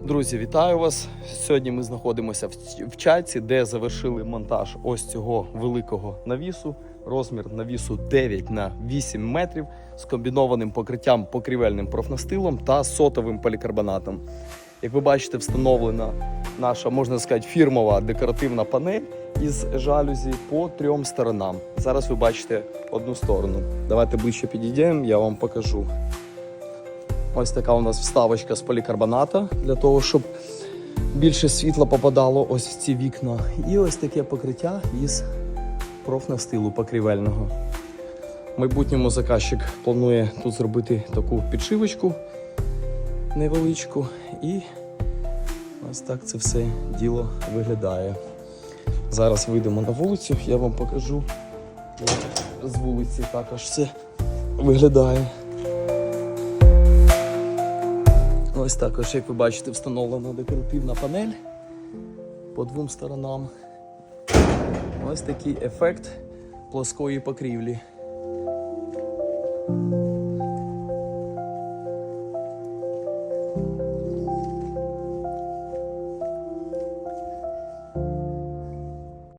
Друзі, вітаю вас! Сьогодні ми знаходимося в чайці, де завершили монтаж ось цього великого навісу. Розмір навісу 9 на 8 метрів з комбінованим покриттям покрівельним профнастилом та сотовим полікарбонатом. Як ви бачите, встановлена наша, можна сказати, фірмова декоративна панель із жалюзі по трьом сторонам. Зараз ви бачите одну сторону. Давайте ближче підійдемо, я вам покажу. Ось така у нас вставочка з полікарбоната для того, щоб більше світла попадало ось в ці вікна. І ось таке покриття із профнастилу покрівельного. Майбутньому заказчик планує тут зробити таку підшивочку невеличку. І ось так це все діло виглядає. Зараз вийдемо на вулицю, я вам покажу. З вулиці також це виглядає. Ось також, як ви бачите, встановлена декоративна панель по двом сторонам. Ось такий ефект плоскої покрівлі.